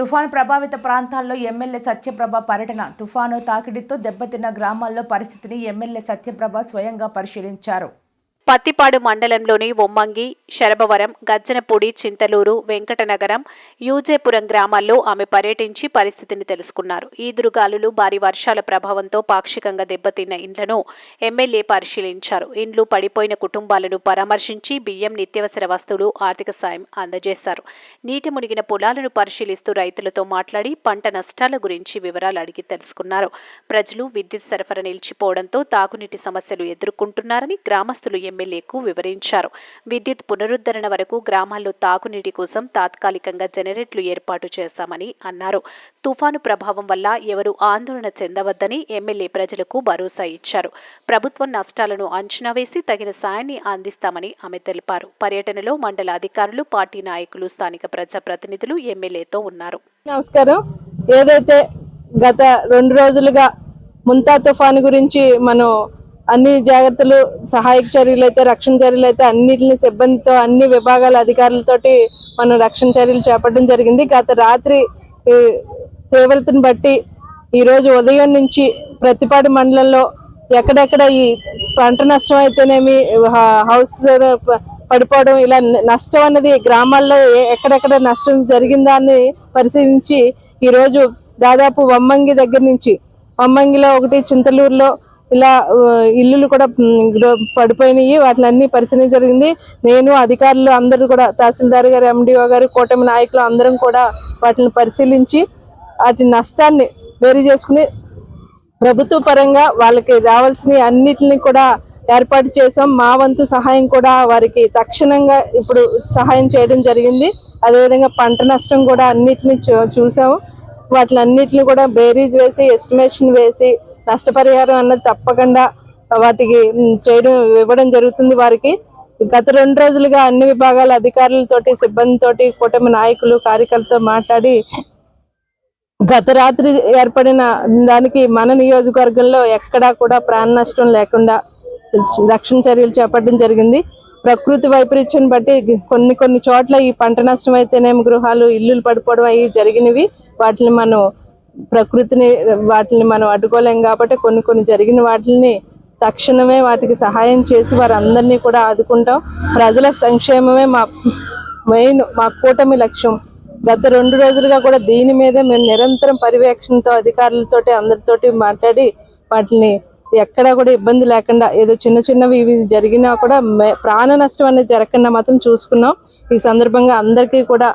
తుఫాను ప్రభావిత ప్రాంతాల్లో ఎమ్మెల్యే సత్యప్రభ పర్యటన. తుఫాను తాకిడితో దెబ్బతిన్న గ్రామాల్లో పరిస్థితిని ఎమ్మెల్యే సత్యప్రభ స్వయంగా పరిశీలించారు. పత్తిపాడు మండలంలోని ఒమ్మంగి శరభవరం గజ్జనపూడి చింతలూరు వెంకటనగరం యూజేపురం గ్రామాల్లో ఆమె పర్యటించి పరిస్థితిని తెలుసుకున్నారు. ఈదురుగాలులు భారీ వర్షాల ప్రభావంతో పాక్షికంగా దెబ్బతిన్న ఇండ్లను ఎమ్మెల్యే పరిశీలించారు. ఇండ్లు పడిపోయిన కుటుంబాలను పరామర్శించి బియ్యం నిత్యావసర వస్తువులు ఆర్థిక సాయం అందజేశారు. నీటి మునిగిన పొలాలను పరిశీలిస్తూ రైతులతో మాట్లాడి పంట నష్టాల గురించి వివరాలు అడిగి తెలుసుకున్నారు. ప్రజలు విద్యుత్ సరఫరా నిలిచిపోవడంతో తాగునీటి సమస్యలు ఎదుర్కొంటున్నారని గ్రామస్తులు ఎమ్మెల్యేకు వివరించారు. విద్యుత్ పునరుద్ధరణ వరకు గ్రామాల్లో తాగునీటి కోసం తాత్కాలికంగా జనరేట్లు ఏర్పాటు చేశామని అన్నారు. తుఫాను ప్రభావం వల్ల ఎవరు ఆందోళన చెందవద్దని ఎమ్మెల్యే ప్రజలకు భరోసా ఇచ్చారు. ప్రభుత్వం నష్టాలను అంచనా వేసి తగిన సాయాన్ని అందిస్తామని ఆమె తెలిపారు. పర్యటనలో మండల అధికారులు పార్టీ నాయకులు స్థానిక ప్రజాప్రతినిధులు ఎమ్మెల్యేతో ఉన్నారు. నమస్కారం. ఏదైతే గత రెండు రోజులుగా ముంతా తుఫాను గురించి మనం అన్ని జాగ్రత్తలు సహాయక చర్యలు అయితే రక్షణ చర్యలు అయితే అన్నిటిని సిబ్బందితో అన్ని విభాగాల అధికారులతోటి మనం రక్షణ చర్యలు చేపట్టడం జరిగింది. గత రాత్రి తీవ్రతను బట్టి ఈరోజు ఉదయం నుంచి ప్రతిపాడు మండలంలో ఎక్కడెక్కడ ఈ పంట నష్టం అయితేనేమి హౌస్ పడిపోవడం ఇలా నష్టం అన్నది గ్రామాల్లో ఏ- ఎక్కడెక్కడ నష్టం జరిగిందా అని పరిశీలించి ఈరోజు దాదాపు వమ్మంగి దగ్గర నుంచి వమ్మంగిలో ఒకటి చింతలూరులో ఇలా ఇల్లులు కూడా పడిపోయినాయి. వాటిలన్నీ పరిశీలన జరిగింది. నేను అధికారులు అందరూ కూడా తహసీల్దార్ గారు ఎండిఓ గారు కూటమి నాయకులు అందరం కూడా వాటిని పరిశీలించి వాటి నష్టాన్ని వేరు చేసుకుని ప్రభుత్వ పరంగా వాళ్ళకి రావాల్సిన అన్నిటిని కూడా ఏర్పాటు చేసాం మా వంతు సహాయం కూడా వారికి తక్షణంగా ఇప్పుడు సహాయం చేయడం జరిగింది. అదేవిధంగా పంట నష్టం కూడా అన్నిటిని చూ- చూసాము వాటిలన్నిటిని కూడా బేరీజ్ వేసి ఎస్టిమేషన్ వేసి నష్టపరిహారం అన్నది తప్పకుండా వాటికి చేయడం ఇవ్వడం జరుగుతుంది వారికి. గత రెండు రోజులుగా అన్ని విభాగాల అధికారులతోటి సిబ్బందితోటి కూటమి నాయకులు కార్యకర్తలతో మాట్లాడి గత రాత్రి ఏర్పడిన దానికి మన నియోజకవర్గంలో ఎక్కడా కూడా ప్రాణ నష్టం లేకుండా రక్షణ చర్యలు చేపట్టడం జరిగింది. ప్రకృతి వైపరీత్యం బట్టి కొన్ని కొన్ని చోట్ల ఈ పంట నష్టం అయితేనేమి గృహాలు ఇల్లులు పడిపోవడం అవి జరిగినవి. వాటిని మనం ప్రకృతిని వాటిని మనం అడ్డుకోలేం కాబట్టి కొన్ని కొన్ని జరిగిన వాటిని తక్షణమే వాటికి సహాయం చేసి వారందరినీ కూడా ఆదుకుంటాం. ప్రజల సంక్షేమమే మా మెయిన్ మా కూటమి లక్ష్యం. గత రెండు రోజులుగా కూడా దీని మీదే మేము నిరంతరం పర్యవేక్షణతో అధికారులతోటి అందరితోటి మాట్లాడి వాటిని ఎక్కడా కూడా ఇబ్బంది లేకుండా ఏదో చిన్న చిన్నవి ఇవి జరిగినా కూడా మే- ప్రాణ నష్టం అనేది జరగకుండా మాత్రం చూసుకున్నాం. ఈ సందర్భంగా అందరికీ కూడా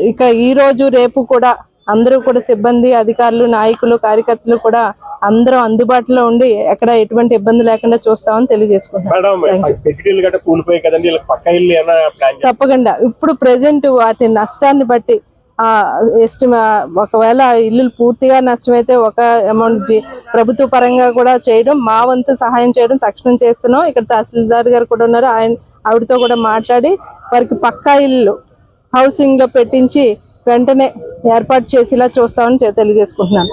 ఇక ఈ రోజు రేపు కూడా అందరూ కూడా సిబ్బంది అధికారులు నాయకులు కార్యకర్తలు కూడా అందరూ అందుబాటులో ఉండి ఎక్కడ ఎటువంటి ఇబ్బంది లేకుండా చూస్తామని తెలియజేసుకుంటున్నాం? తప్పకుండా. ఇప్పుడు ప్రెసెంట్ వాటి నష్టాన్ని బట్టి ఎస్టిమా ఒకవేళ ఇల్లు పూర్తిగా నష్టమైతే ఒక అమౌంట్ ప్రభుత్వ పరంగా కూడా చేయడం మా వంతు సహాయం చేయడం తక్షణం చేస్తున్నాం. ఇక్కడ తహసీల్దార్ గారు కూడా ఉన్నారు. ఆయన ఆవిడతో కూడా మాట్లాడి వారికి పక్కా ఇల్లు హౌసింగ్లో పెట్టించి వెంటనే ఏర్పాటు చేసేలా చూస్తామని తెలియజేసుకుంటున్నాను.